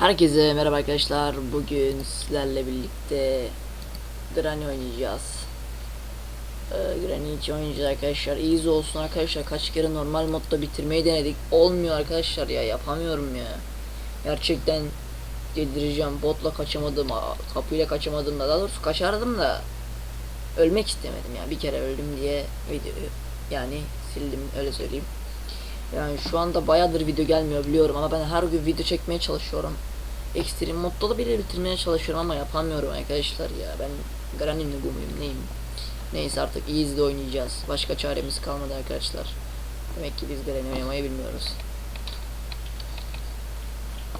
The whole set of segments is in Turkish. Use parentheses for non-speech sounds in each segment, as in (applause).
Herkese merhaba arkadaşlar. Bugün sizlerle birlikte Granny oynayacağız. Ee, Granny hiç oynayacağız arkadaşlar. Easy olsun arkadaşlar. Kaç kere normal modda bitirmeyi denedik. Olmuyor arkadaşlar ya. Yapamıyorum ya. Gerçekten delireceğim. Botla kaçamadım. Kapıyla kaçamadım da. Daha doğrusu kaçardım da. Ölmek istemedim ya. Bir kere öldüm diye videoyu yani sildim öyle söyleyeyim. Yani şu anda bayağıdır video gelmiyor biliyorum ama ben her gün video çekmeye çalışıyorum. Ekstrem modda da bile bitirmeye çalışıyorum ama yapamıyorum arkadaşlar ya. Ben Granny Nugum'uyum neyim? Neyse artık Easy'de oynayacağız. Başka çaremiz kalmadı arkadaşlar. Demek ki biz Granny oynamayı bilmiyoruz.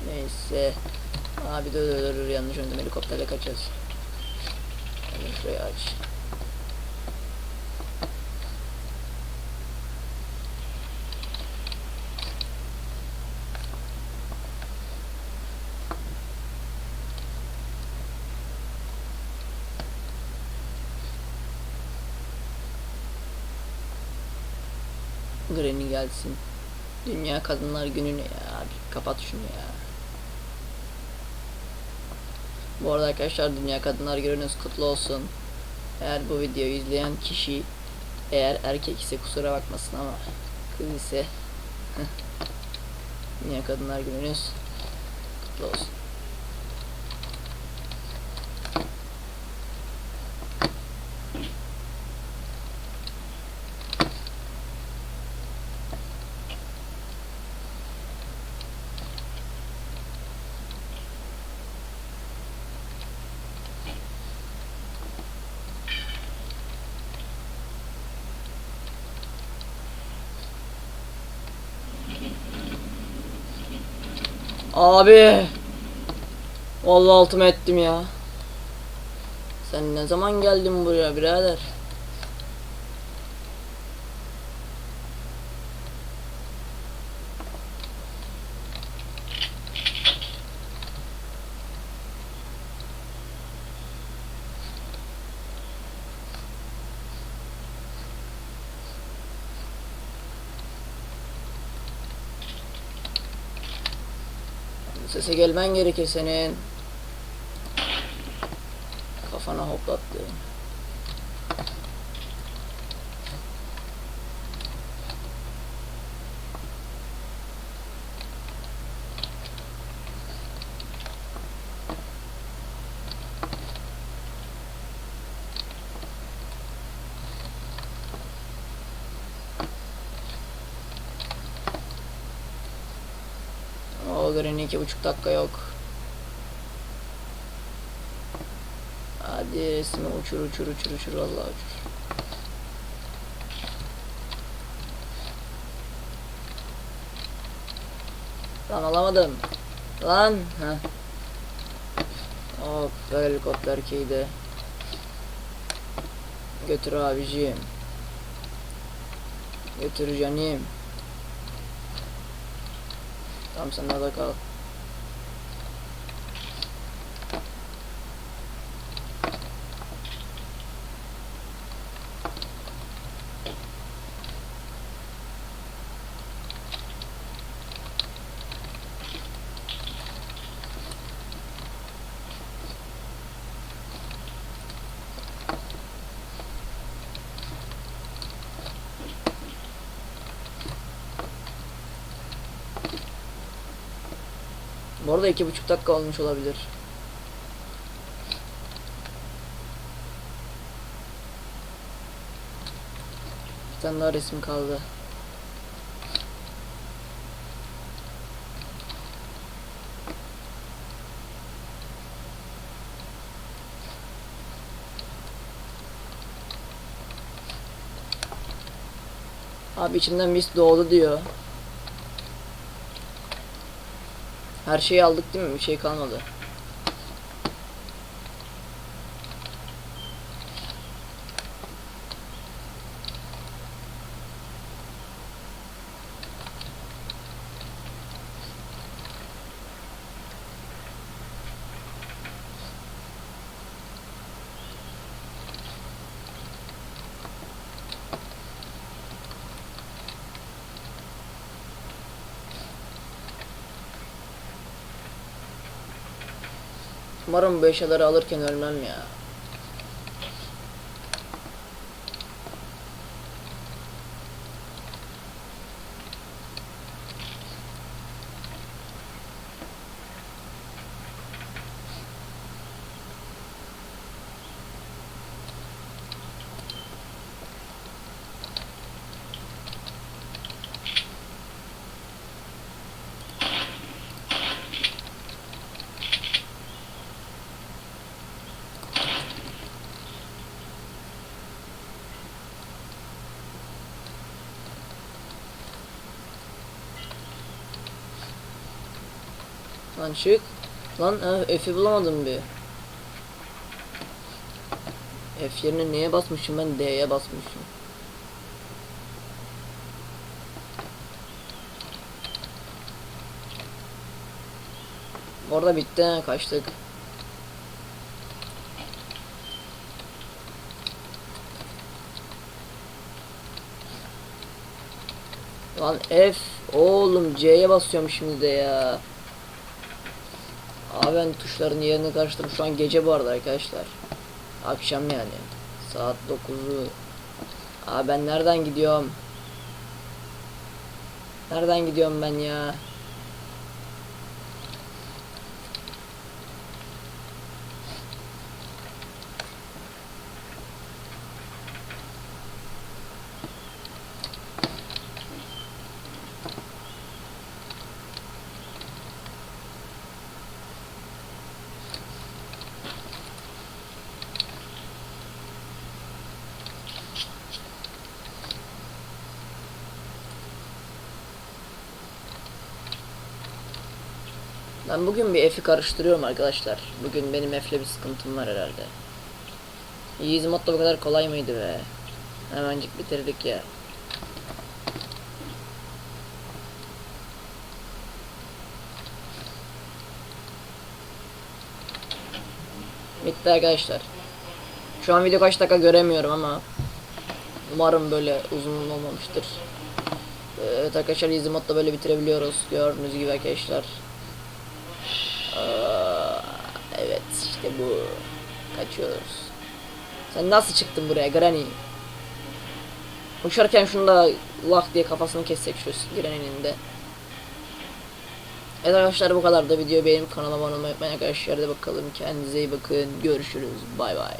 Neyse. Abi dur yanlış öndüm helikopterle kaçacağız. Şurayı aç. Granny gelsin. Dünya Kadınlar Günü ya? Abi kapat şunu ya. Bu arada arkadaşlar Dünya Kadınlar Gününüz kutlu olsun. Eğer bu videoyu izleyen kişi eğer erkek ise kusura bakmasın ama kız ise (laughs) Dünya Kadınlar Gününüz kutlu olsun. Abi. Vallahi altıma ettim ya. Sen ne zaman geldin buraya birader? Sese gelmen gerekir senin. Kafana hoplattı. Granny iki buçuk dakika yok. Hadi resmi uçur uçur uçur uçur vallahi uçur. Lan alamadım. Lan. Heh. Hop helikopter keyde. Götür abiciğim. Götür canım. Tamam sen orada Bu arada iki buçuk dakika olmuş olabilir. Bir tane daha resim kaldı. Abi içimden mis doğdu diyor. Her şeyi aldık değil mi? Bir şey kalmadı. Umarım bu eşyaları alırken ölmem ya. Lan çık. Lan F'i bulamadım bir. F yerine neye basmışım ben D'ye basmışım. Orada bitti kaçtık. Lan F oğlum C'ye basıyorum şimdi de ya. Abi ben tuşların yerini karıştırdım. Şu an gece bu arada arkadaşlar. Akşam yani. Saat 9'u. Abi ben nereden gidiyorum? Nereden gidiyorum ben ya? Ben bugün bir F'i karıştırıyorum arkadaşlar. Bugün benim F'le bir sıkıntım var herhalde. Easy modda bu kadar kolay mıydı be? Hemencik bitirdik ya. Bitti arkadaşlar. Şu an video kaç dakika göremiyorum ama umarım böyle uzun olmamıştır. Evet arkadaşlar modda böyle bitirebiliyoruz. Gördüğünüz gibi arkadaşlar. Aa, evet işte bu. Kaçıyoruz. Sen nasıl çıktın buraya Granny? Uçarken şunu da lak diye kafasını kessek şu Granny'nin de. Evet arkadaşlar bu kadar da video benim kanalıma abone olmayı unutmayın arkadaşlar da bakalım kendinize iyi bakın görüşürüz bay bay.